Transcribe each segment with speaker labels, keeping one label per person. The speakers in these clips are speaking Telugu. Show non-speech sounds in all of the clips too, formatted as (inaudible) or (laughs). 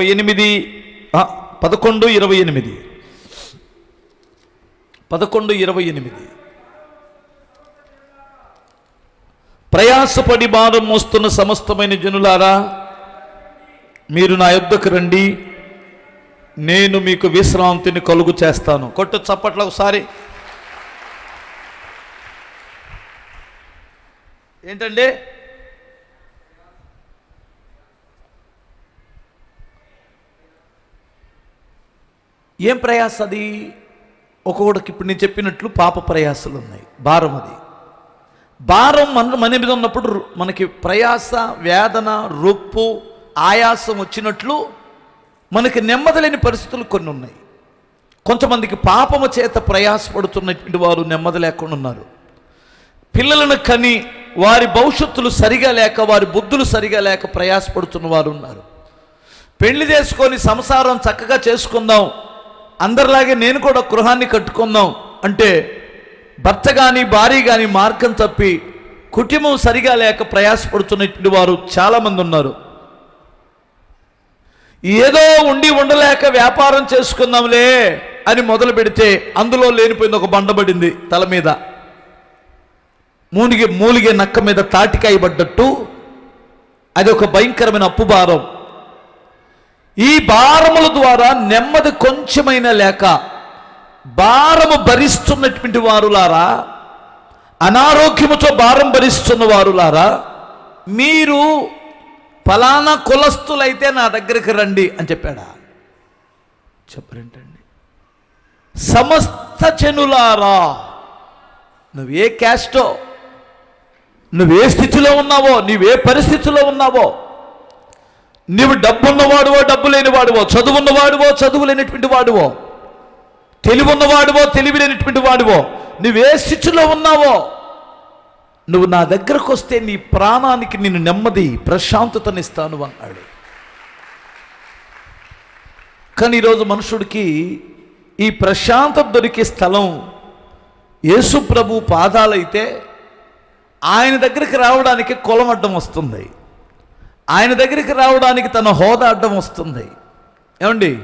Speaker 1: ఇరవై ఎనిమిది. పదకొండు ఇరవై ఎనిమిది. పదకొండు ఇరవై ఎనిమిది. ప్రయాసపడి భారం మోస్తున్న సమస్తమైన జనులారా మీరు నా యొద్దకు రండి. నేను మీకు విశ్రాంతిని కలుగు చేస్తాను. కొట్టు చప్పట్ల ఒకసారి. ఏంటండి? ఏం ప్రయాస అది? ఒక్కొక్కడికి ఇప్పుడు నేను చెప్పినట్లు పాప ప్రయాసలు ఉన్నాయి. భారం అది. భారం మన మన మీద ఉన్నప్పుడు మనకి ప్రయాస వేదన రొప్పు ఆయాసం వచ్చినట్లు మనకి నెమ్మది లేని పరిస్థితులు కొన్ని ఉన్నాయి. కొంతమందికి పాపము చేత ప్రయాసపడుతున్నటువంటి వారు నెమ్మది లేకుండా ఉన్నారు. పిల్లలను కని వారి భవిష్యత్తులు సరిగా లేక వారి బుద్ధులు సరిగా లేక ప్రయాసపడుతున్న వారు ఉన్నారు. పెళ్ళి చేసుకొని సంసారం చక్కగా చేసుకుందాం. అందరిలాగే నేను కూడా గృహాన్ని కట్టుకుందాం అంటే భర్త కానీ భార్య కానీ మార్గం తప్పి కుటుంబం సరిగా లేక ప్రయాసపడుతున్నటువంటి వారు చాలామంది ఉన్నారు. ఏదో ఉండి ఉండలేక వ్యాపారం చేసుకుందాంలే అని మొదలు పెడితే అందులో లేనిపోయింది ఒక బండబడింది తల మీద. మూలిగే మూలిగే నక్క మీద తాటికాయ పడ్డట్టు. అది ఒక భయంకరమైన అప్పు భారం. ఈ భారముల ద్వారా నెమ్మది కొంచెమైనా లేక భారము భరిస్తున్నటువంటి వారులారా అనారోగ్యముతో భారం భరిస్తున్న వారులారా మీరు ఫలానా కులస్తులైతే నా దగ్గరికి రండి అని చెప్పాడా? చెప్పరేంటండి. సమస్త జనులారా నువ్వే క్యాస్టో నువ్వే స్థితిలో ఉన్నావో నువ్వే పరిస్థితిలో ఉన్నావో నీవు డబ్బున్నవాడువో డబ్బు లేనివాడువో చదువున్నవాడువో చదువు లేనటువంటి వాడువో తెలివి ఉన్నవాడువో తెలివి లేనటువంటి వాడువో నువ్వే స్థితిలో ఉన్నావో నువ్వు నా దగ్గరకు వస్తే నీ ప్రాణానికి నేను నెమ్మది ప్రశాంతతనిస్తాను అన్నాడు. కానీ ఈరోజు మనుషుడికి ఈ ప్రశాంతత దొరికే స్థలం యేసు ప్రభు పాదాలైతే ఆయన దగ్గరికి రావడానికి కులం అడ్డం వస్తుంది. ఆయన దగ్గరికి రావడానికి తన హోదా అడ్డం వస్తుంది. ఏమండి?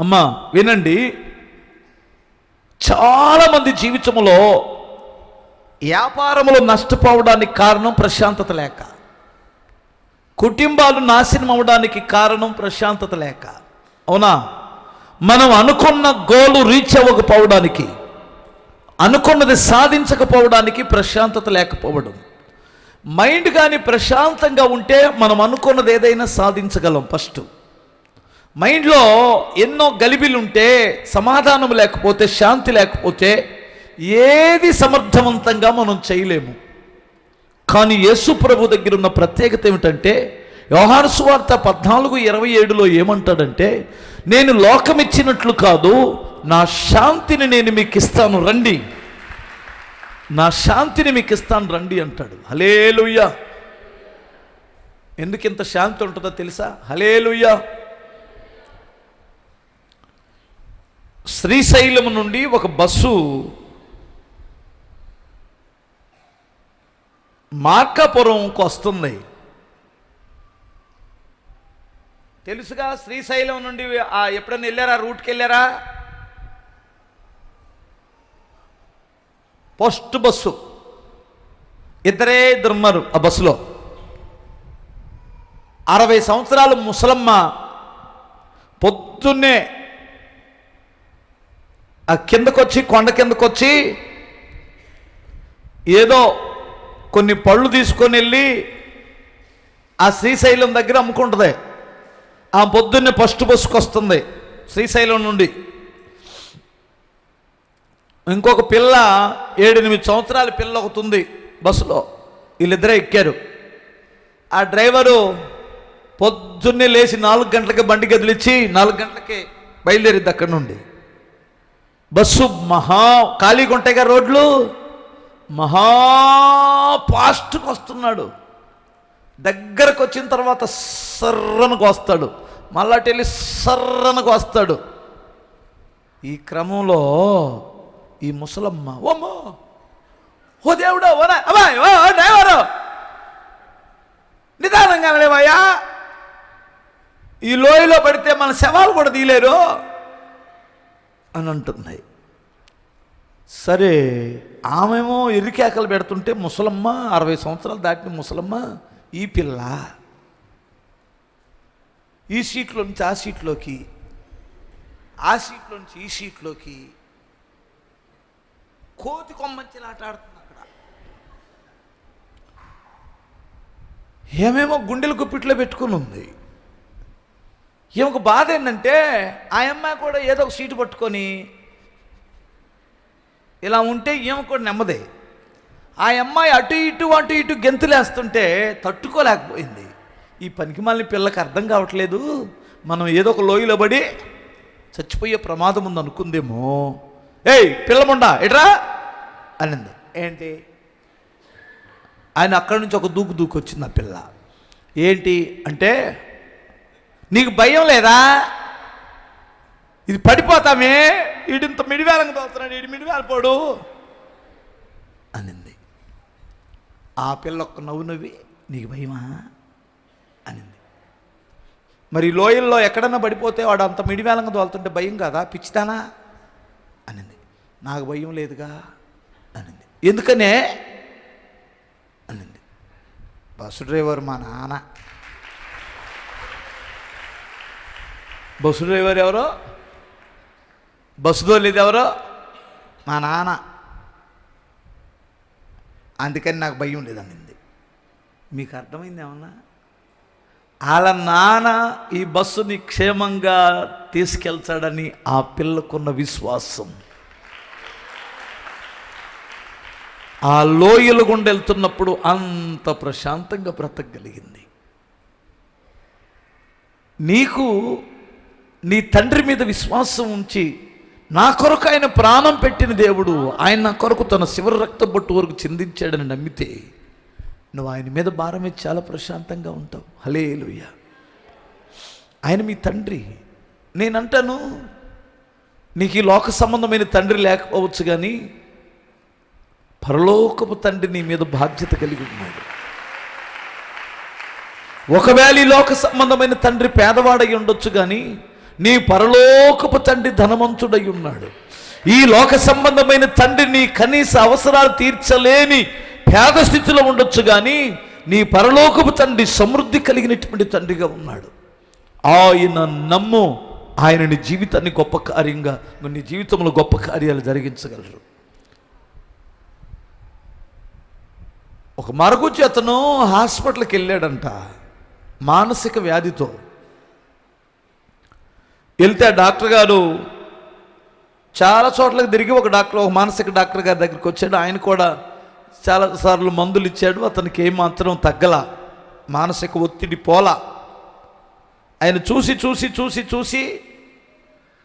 Speaker 1: అమ్మా వినండి. చాలామంది జీవితంలో వ్యాపారంలో నష్టపోవడానికి కారణం ప్రశాంతత లేక కుటుంబాలు నాశనం అవడానికి కారణం ప్రశాంతత లేక అవునా? మనం అనుకున్న గోలు రీచ్ అవ్వకపోవడానికి అనుకున్నది సాధించకపోవడానికి ప్రశాంతత లేకపోవడం. మైండ్ కానీ ప్రశాంతంగా ఉంటే మనం అనుకున్నది ఏదైనా సాధించగలం ఫస్ట్. మైండ్లో ఎన్నో గలిబిలు ఉంటే సమాధానం లేకపోతే శాంతి లేకపోతే ఏది సమర్థవంతంగా మనం చేయలేము. కానీ యేసు ప్రభు దగ్గర ఉన్న ప్రత్యేకత ఏమిటంటే వ్యవహార సువార్త పద్నాలుగు ఇరవై ఏడులో ఏమంటాడంటే నేను లోకమిచ్చినట్లు కాదు నా శాంతిని నేను మీకు ఇస్తాను రండి. నా శాంతిని మీకు ఇస్తాను రండి అంటాడు. హలేలుయ్యా ఎందుకు ఇంత శాంతి ఉంటుందో తెలుసా? హలేలుయ్యా శ్రీశైలం నుండి ఒక బస్సు మార్కాపురంకు వస్తుంది. తెలుసుగా శ్రీశైలం నుండి ఎప్పుడైనా వెళ్ళారా? రూట్కి వెళ్ళారా? First bus. ఇద్దరే ఇద్దరు ఉన్నారు ఆ బస్సులో. అరవై సంవత్సరాలు ముసలమ్మ పొద్దున్నే ఆ కిందకొచ్చి కొండ కిందకొచ్చి ఏదో కొన్ని పళ్ళు తీసుకొని వెళ్ళి ఆ శ్రీశైలం దగ్గర అమ్ముకుంటుంది. ఆ పొద్దున్నే ఫస్ట్ బస్సుకు వస్తుంది శ్రీశైలం నుండి. ఇంకొక పిల్ల ఏడెనిమిది సంవత్సరాల పిల్ల ఒకటి ఉంది బస్సులో. వీళ్ళిద్దరే ఎక్కారు. ఆ డ్రైవరు పొద్దున్నే లేచి నాలుగు గంటలకి బండి గదిలిచ్చి నాలుగు గంటలకి బయలుదేరింది అక్కడి నుండి. బస్సు మహా ఖాళీగా ఉంటాయి కదా రోడ్లు? మహా ఫాస్ట్గా వస్తున్నాడు. దగ్గరకు వచ్చిన తర్వాత సర్రనకు వస్తాడు. మళ్ళాటి వెళ్ళి సర్రనకు వస్తాడు. ఈ క్రమంలో ఈ ముసలమ్మ ఓమ్మో! ఓ దేవుడు ఓనా అమ్మాయి ఓ ఓ డ్రైవరు! నిదానంగా లేవయ్యా ఈ లోయలో పడితే మన శవాలు కూడా తీయలేరు అని అంటున్నాయి. సరే ఆమెమో ఎరికేకలు పెడుతుంటే ముసలమ్మ అరవై సంవత్సరాలు దాటిన ముసలమ్మ ఈ పిల్ల ఈ సీట్లో నుంచి ఆ సీట్లోకి ఆ సీట్లో నుంచి ఈ సీట్లోకి కోతి కొమ్మంచిలు ఆటాడుతుంది అక్కడ. ఏమేమో గుండెలు గుప్పిట్లో పెట్టుకుని ఉంది. ఈమెకు బాధ ఏంటంటే ఆ అమ్మాయి కూడా ఏదో ఒక సీటు పట్టుకొని ఇలా ఉంటే ఈమె కూడా నెమ్మదే. ఆ అమ్మాయి అటు ఇటు అటు ఇటు గెంతులేస్తుంటే తట్టుకోలేకపోయింది. ఈ పనికి మళ్ళీ పిల్లకి అర్థం కావట్లేదు. మనం ఏదో ఒక లోయలో పడి చచ్చిపోయే ప్రమాదం ఉంది అనుకుందేమో ఏయ్ పిల్లముండా ఎట్రా? అనింది ఏంటి? ఆయన అక్కడి నుంచి ఒక దూకు దూకు వచ్చింది ఆ పిల్ల. ఏంటి అంటే నీకు భయం లేదా? ఇది పడిపోతామే ఈడింత మిడివేలంగా తోస్తున్నాడు ఈడి మిడివేలపోడు అనింది. ఆ పిల్ల ఒక్క నవ్వు నవ్వి నీకు భయమా? అనింది. మరి లోయల్లో ఎక్కడన్నా పడిపోతే వాడు అంత మిడివేలంగా తోలుతుంటే భయం కాదా? పిచ్చిదానా? అనింది. నాకు భయం లేదుగా. అనింది. ఎందుకనే? అనింది. బస్సు డ్రైవర్ మా నాన్న. బస్సు డ్రైవర్ ఎవరో? బస్సు తోలేదు ఎవరో? మా నాన్న. అందుకని నాకు భయం లేదనింది మీకు అర్థమైంది ఏమన్నా? వాళ్ళ నాన్న ఈ బస్సుని క్షేమంగా తీసుకెళ్తాడని ఆ పిల్లకున్న విశ్వాసం. ఆ లోయల గుండా వెళ్తున్నప్పుడు అంత ప్రశాంతంగా బ్రతకగలిగింది. నీకు నీ తండ్రి మీద విశ్వాసం ఉంచి నా కొరకు ఆయన ప్రాణం పెట్టిన దేవుడు ఆయన నా కొరకు తన శివరు రక్త బొట్టు వరకు చిందించాడని నమ్మితే నువ్వు ఆయన మీద భారం చాలా ప్రశాంతంగా ఉంటావు. హలేలుయ్య ఆయన మీ తండ్రి. నేనంటాను నీకు ఈ లోక సంబంధమైన తండ్రి లేకపోవచ్చు కానీ పరలోకపు తండ్రి నీ మీద బాధ్యత కలిగి ఉన్నాడు. ఒకవేళ ఈ లోక సంబంధమైన తండ్రి పేదవాడై ఉండొచ్చు కానీ నీ పరలోకపు తండ్రి ధనవంతుడై ఉన్నాడు. ఈ లోక సంబంధమైన తండ్రి నీ కనీస అవసరాలు తీర్చలేని పేద స్థితిలో ఉండొచ్చు కానీ నీ పరలోకపు తండ్రి సమృద్ధి కలిగినటువంటి తండ్రిగా ఉన్నాడు. ఆయన నమ్ము ఆయన నీ జీవితాన్ని గొప్ప కార్యంగా నీ జీవితంలో గొప్ప కార్యాలు జరిగించగలరు. ఒక మరగుచ్చి అతను హాస్పిటల్కి వెళ్ళాడంట మానసిక వ్యాధితో. వెళ్తే ఆ డాక్టర్ గారు చాలా చోట్లకి తిరిగి ఒక డాక్టర్ ఒక మానసిక డాక్టర్ గారి దగ్గరికి వచ్చాడు. ఆయన కూడా చాలా సార్లు మందులు ఇచ్చాడు. అతనికి ఏమాత్రం తగ్గల మానసిక ఒత్తిడి పోలా. ఆయన చూసి చూసి చూసి చూసి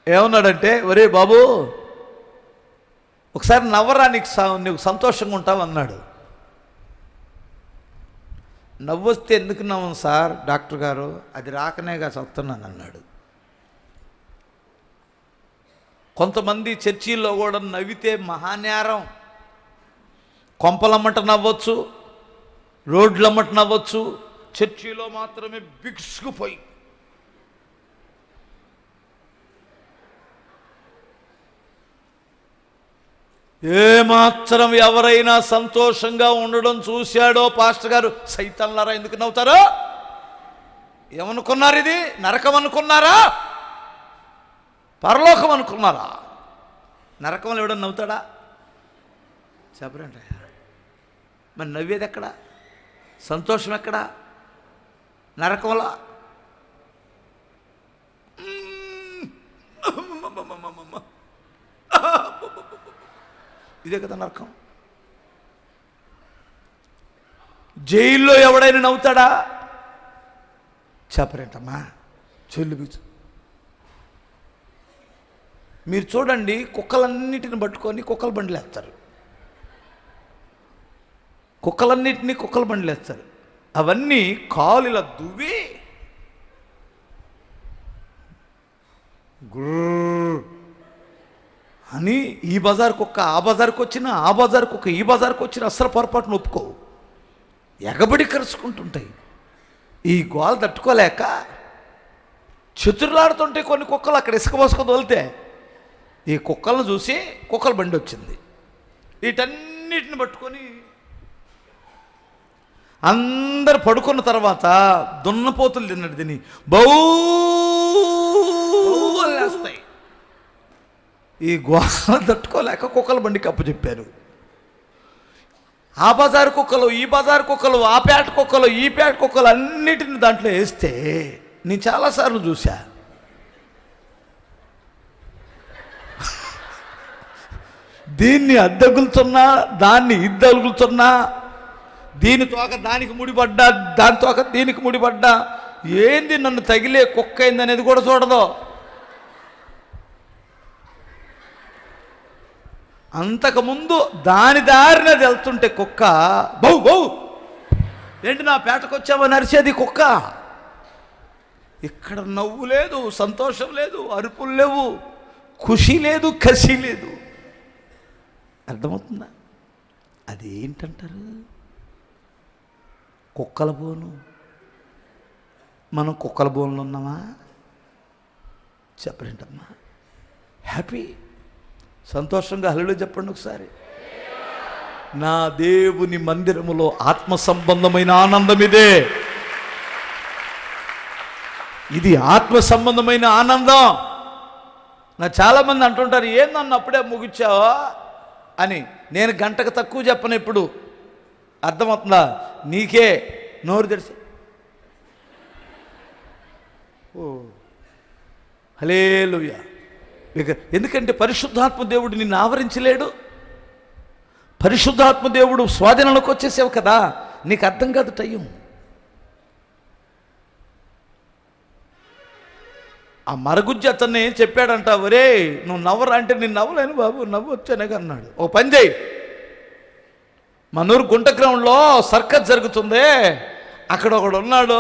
Speaker 1: ఏమన్నాడంటే ఒరే బాబు ఒకసారి నవ్వరా నీకు స- నీకు సంతోషంగా ఉంటావు అన్నాడు. నవ్వొస్తే ఎందుకు నవ్వను సార్? డాక్టర్ గారు అది రాకనేగా చదువుతున్నాను అన్నాడు. కొంతమంది చర్చీల్లో కూడా నవ్వితే మహానేరం. కొంపలమ్మట నవ్వచ్చు రోడ్లమ్మట నవ్వచ్చు చర్చిలో మాత్రమే బిగుసుకుపోయి ఏమాత్రం ఎవరైనా సంతోషంగా ఉండడం చూశాడో పాస్టర్ గారు సైతన్లారా ఎందుకు నవ్వుతారో? ఏమనుకున్నారు ఇది? నరకం అనుకున్నారా? పరలోకం అనుకున్నారా? నరకంలో ఎవడన్నా నవ్వుతాడా? చెప్పరండి మరి నవ్వేది ఎక్కడ? సంతోషం ఎక్కడ? నరకంలో ఇదే కదా నరకం. జైల్లో ఎవడైనా నవ్వుతాడా? చెప్పరేంటమ్మా చెల్లు బీచు. మీరు చూడండి కుక్కలన్నిటిని పట్టుకొని కుక్కల బండ్లు వేస్తారు కుక్కలన్నిటినీ కుక్కల బండ్లు వేస్తారు అవన్నీ కాలు ఇలా దువ్వి గుర్ర అని ఈ బజార్కి కుక్క ఆ బజార్కి వచ్చినా ఆ బజార్కి కుక్క ఈ బజార్కి వచ్చినా అస్సలు పొరపాటును ఒప్పుకోవు. ఎగబడి కరుచుకుంటుంటాయి. ఈ గోల తట్టుకోలేక చతుర్లాడుతుంటే కొన్ని కుక్కలు అక్కడ ఇసుక పోసుకొని తోలితే ఈ కుక్కలను చూసి కుక్కల బండి వచ్చింది. వీటన్నిటిని పట్టుకొని అందరు పడుకున్న తర్వాత దున్నపోతులు తిన్నట్టు తిని బౌ ఈ గోహ (laughs) తట్టుకోలేక కుక్కల బండి కప్పు చెప్పారు. ఆ బజారు కుక్కలు ఈ బజారు కుక్కలు ఆ పేట కుక్కలు ఈ పేట కుక్కలు అన్నిటిని దాంట్లో వేస్తే నేను చాలాసార్లు చూశా. (laughs) దీన్ని అద్దగులుతున్నా దాన్ని ఇద్దగులుతున్నా దీని తోక దానికి ముడిపడ్డా దాని తోక దీనికి ముడిపడ్డా ఏంది నన్ను తగిలే కుక్క అయింది అనేది కూడా చూడదు. అంతకుముందు దాని దారిన వెళ్తుంటే కుక్క బౌ బౌ ఏంటి నా పేటకు వచ్చావని అరిచేది కుక్క? ఇక్కడ నవ్వు లేదు సంతోషం లేదు అరుపులు లేవు ఖుషి లేదు కసి లేదు. అర్థమవుతుందా? అదేంటంటారు కుక్కల బోను. మనం కుక్కల బోన్లు ఉన్నామా? చెప్పరేంటమ్మా. హ్యాపీ సంతోషంగా హల్లుడు చెప్పండి ఒకసారి. నా దేవుని మందిరములో ఆత్మ సంబంధమైన ఆనందం ఇదే. ఇది ఆత్మ సంబంధమైన ఆనందం. నా చాలామంది అంటుంటారు ఏందన్న అప్పుడే ముగించావో అని నేను గంటకు తక్కువ చెప్పను ఇప్పుడు. అర్థమవుతుందా? నీకే నోరు తెరిచి. ఓ హలే ఇక ఎందుకంటే పరిశుద్ధాత్మ దేవుడు నిన్ను ఆవరించలేడు. పరిశుద్ధాత్మ దేవుడు స్వాధీనంలోకి వచ్చేసావు కదా. నీకు అర్థం కాదు టయ్యం ఆ మరగుజ్జి అతన్ని చెప్పాడంట? ఒరే నువ్వు నవ్వరా? అంటే నేను నవ్వలేను బాబు నవ్వు వచ్చానే అన్నాడు. ఓ పని చేయి. మనూరు గుంట గ్రౌండ్లో సర్కస్ జరుగుతుంది. అక్కడ ఒకడు ఉన్నాడు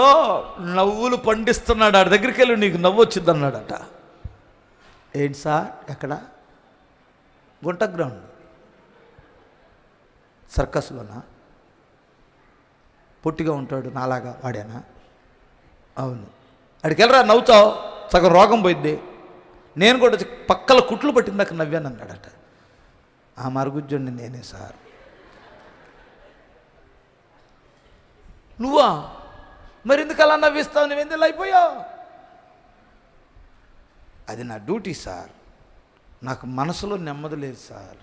Speaker 1: నవ్వులు పండిస్తున్నాడు. ఆడి దగ్గరికి వెళ్ళి నీకు నవ్వు వచ్చింది అన్నాడట ఏంటి సార్ ఎక్కడ? గుంట గ్రౌండ్. సర్కస్లోనా పొట్టిగా ఉంటాడు నాలాగా వాడేనా? అవును. అడికి వెళ్ళరా నవ్వుతావు. సగం రోగం పోయిద్ది. నేను కూడా వచ్చి పక్కల కుట్లు పట్టిందాక నవ్వాను అన్నాడట. ఆ మరుగుజ్జుడిని నేనే సార్. నువ్వా? మరి ఎందుకు అలా నవ్విస్తావు? నువ్వెందుకు అయిపోయావు? అది నా డ్యూటీ సార్. నాకు మనసులో నెమ్మది లేదు సార్.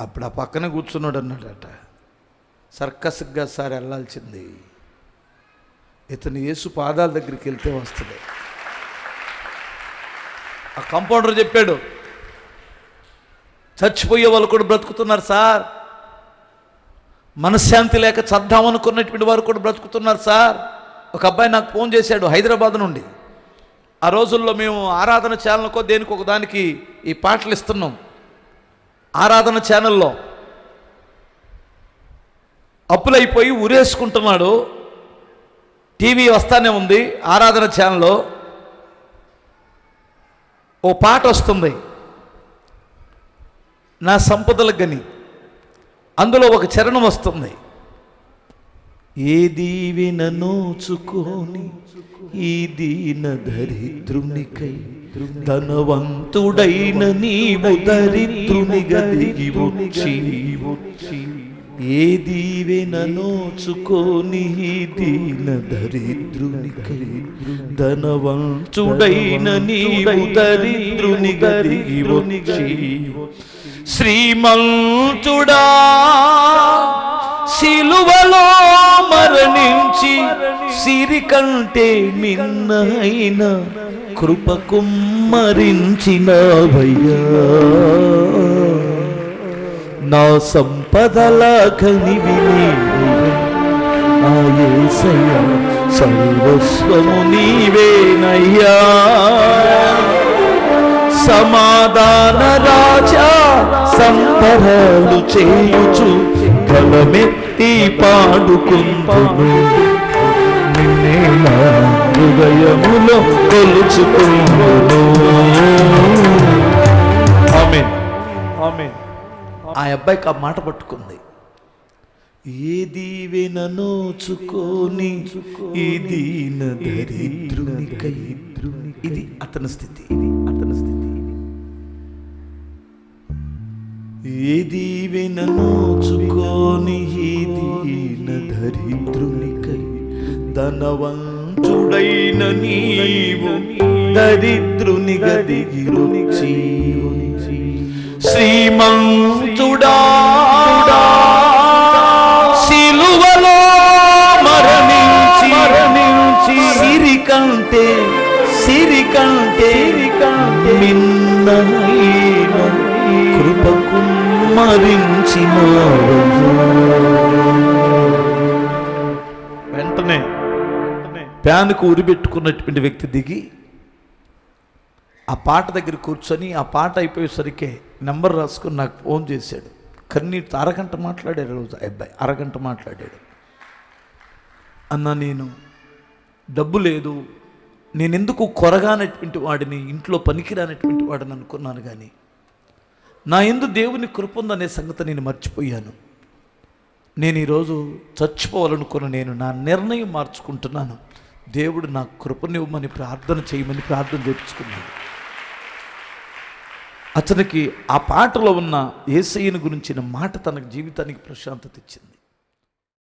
Speaker 1: అప్పుడు ఆ పక్కనే కూర్చున్నాడు అన్నాడట. సర్కస్గా సార్ వెళ్ళాల్సింది. ఇతను యేసు పాదాల దగ్గరికి వెళ్తే వస్తుంది. ఆ కంపౌండర్ చెప్పాడు చచ్చిపోయే వాళ్ళు కూడా బ్రతుకుతున్నారు సార్. మనశ్శాంతి లేక చద్దామనుకున్నటువంటి వారు కూడా బ్రతుకుతున్నారు సార్. ఒక అబ్బాయి నాకు ఫోన్ చేశాడు హైదరాబాద్ నుండి. ఆ రోజుల్లో మేము ఆరాధన ఛానల్కో దేనికి ఒక దానికి ఈ పాటలు ఇస్తున్నాం. ఆరాధన ఛానల్లో అప్పులైపోయి ఉరేసుకుంటున్నాడు. టీవీ వస్తానే ఉంది ఆరాధన ఛానల్లో ఓ పాట వస్తుంది. నా సంపదలకు గని అందులో ఒక చరణం వస్తుంది. ఏ దీవెన నోచుకొని ఈ దీన దరిద్రునికై ధనవంతుడైన నీవు దరిద్రునిగా దిగి వచ్చి. ఏ దీవెన నోచుకొని ఈ దీన దరిద్రునికై ధనవంతుడైన నీవు దరిద్రునిగా దిగి వచ్చి. శ్రీమంతుడా శిలువలో మరణించి సిరి కంటే మిన్నైన కృప కుమ్మరించినవయ్యా. నా సంపదల కనివి నా సర్వస్వము నీవేనయ్యా. సమాధాన రాజా సంబరాలు చేయుచు గలమెత్తి పాడుకుంటును నిన్నే నా హృదయములో కొలుచుకుంటును ఆమె ఆమె ఆ అబ్బాయికి ఆ మాట పట్టుకుంది. ఏ దీవెన నోచుకోని ఈ దీన దరిద్రునికై ఇది అతని స్థితి. ఇది అతని స్థితి. ఏ దీవెన దీన దరిద్రునికై ధనవంతుడైన నీవు దరిద్రుని గదిగిరుచి శ్రీమంతుడా. సిలువలో మరణించి మరణించి సిరి కంటే సిరి కంటే కంటే మిన్నైన కృపకు మరించి వెంటనే ప్యాన్కు ఉరిపెట్టుకున్నటువంటి వ్యక్తి దిగి ఆ పాట దగ్గర కూర్చొని ఆ పాట అయిపోయేసరికి నెంబర్ రాసుకుని నాకు ఫోన్ చేశాడు. కన్నీటితో అరగంట మాట్లాడాడు రోజు అబ్బాయి అరగంట మాట్లాడాడు. అన్న నేను డబ్బు లేదు నేను ఎందుకు కొరగానటువంటి వాడిని ఇంట్లో పనికిరానటువంటి వాడిని అనుకున్నాను కానీ నా ఎందు దేవుని కృప ఉందనే సంగతి నేను మర్చిపోయాను. నేను ఈరోజు చచ్చిపోవాలనుకున్న నేను నా నిర్ణయం మార్చుకుంటున్నాను. దేవుడు నా కృపనివ్వమని ప్రార్థన చేయమని ప్రార్థన చేపించుకున్నాను అతనికి ఆ పాటలో ఉన్న ఏసయ్యను గురించిన మాట తన జీవితానికి ప్రశాంతత ఇచ్చింది.